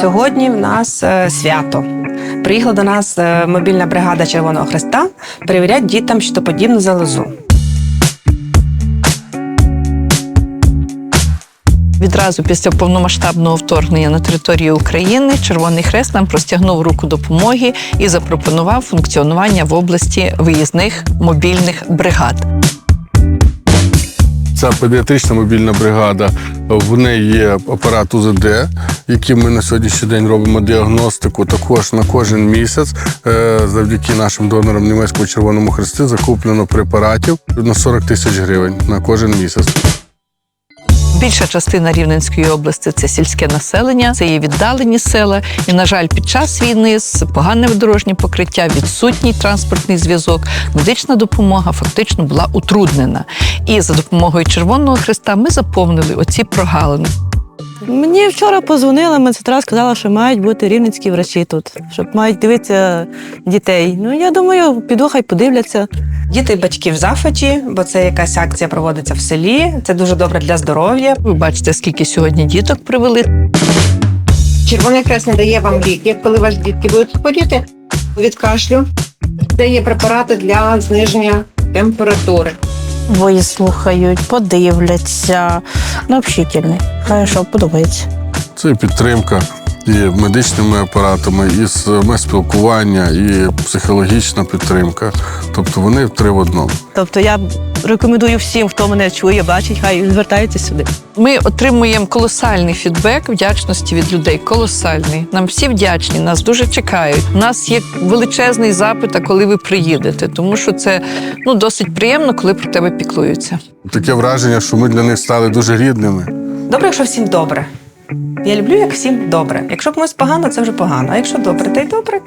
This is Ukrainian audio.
Сьогодні в нас е, свято. Приїхала до нас е, мобільна бригада Червоного Хреста перевіряти дітям щитоподібну залозу. Відразу після повномасштабного вторгнення на територію України Червоний Хрест нам простягнув руку допомоги і запропонував функціонування в області виїзних мобільних бригад. Це педіатрична мобільна бригада. В неї є апарат УЗД, яким ми на сьогоднішній день робимо діагностику. Також на кожен місяць, е, завдяки нашим донорам німецькому Червоному Хресті, закуплено препаратів на 40 тисяч гривень на кожен місяць. Більша частина Рівненської області це сільське населення, це є віддалені села. І, на жаль, під час війни з погане дорожнє покриття, відсутній транспортний зв'язок, медична допомога фактично була утруднена. І за допомогою Червоного Христа ми заповнили оці прогалини. Мені вчора позвонила медсестра, сказала, що мають бути рівненські врачі тут, щоб мають дивитися дітей. Ну я думаю, піду хай подивляться. Діти і батьки в захваті, бо це якась акція проводиться в селі. Це дуже добре для здоров'я. Ви бачите, скільки сьогодні діток привели. Червоний хрест надає вам ліки, коли ваші дітки будуть хворіти від кашлю. Це є препарати для зниження температури. Вислухають, подивляться. Ну, общительний. Хай що подобається. Це підтримка і медичними апаратами, і саме спілкування, і психологічна підтримка. Тобто вони три в одному. Тобто я рекомендую всім, хто мене чує, бачить, хай звертаються сюди. Ми отримуємо колосальний фідбек вдячності від людей. Колосальний. Нам всі вдячні, нас дуже чекають. У нас є величезний запит, а коли ви приїдете, тому що це ну досить приємно, коли про тебе піклуються. Таке враження, що ми для них стали дуже рідними. Добре, якщо всім добре. Я люблю, як всім добре. Якщо комусь погано, це вже погано. А якщо добре, то й добре.